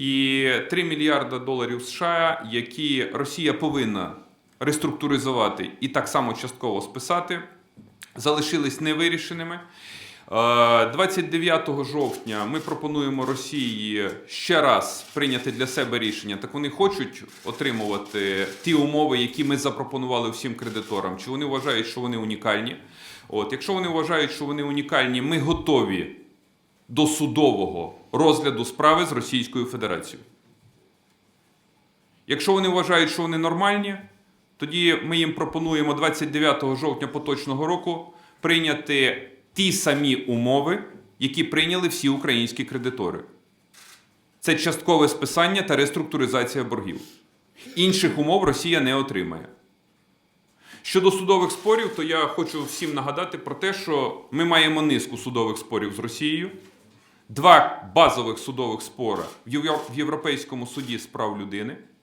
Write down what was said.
і 3 мільярда доларів США, які Росія повинна реструктуризувати і так само частково списати, залишились невирішеними. Е, 29 жовтня ми пропонуємо Росії ще раз прийняти для себе рішення. Так вони хочуть отримувати ті умови, які ми запропонували всім кредиторам. Чи вони вважають, що вони унікальні? От, якщо вони вважають, що вони унікальні, ми готові до судового розгляду справи з Російською Федерацією. Якщо вони вважають, що вони нормальні, тоді ми їм пропонуємо 29 жовтня поточного року прийняти ті самі умови, які прийняли всі українські кредитори. Це часткове списання та реструктуризація боргів. Інших умов Росія не отримає. Щодо судових спорів, то я хочу всім нагадати про те, що ми маємо низку судових спорів з Росією, два базових судових спори в Євро- в Європейському суді з прав людини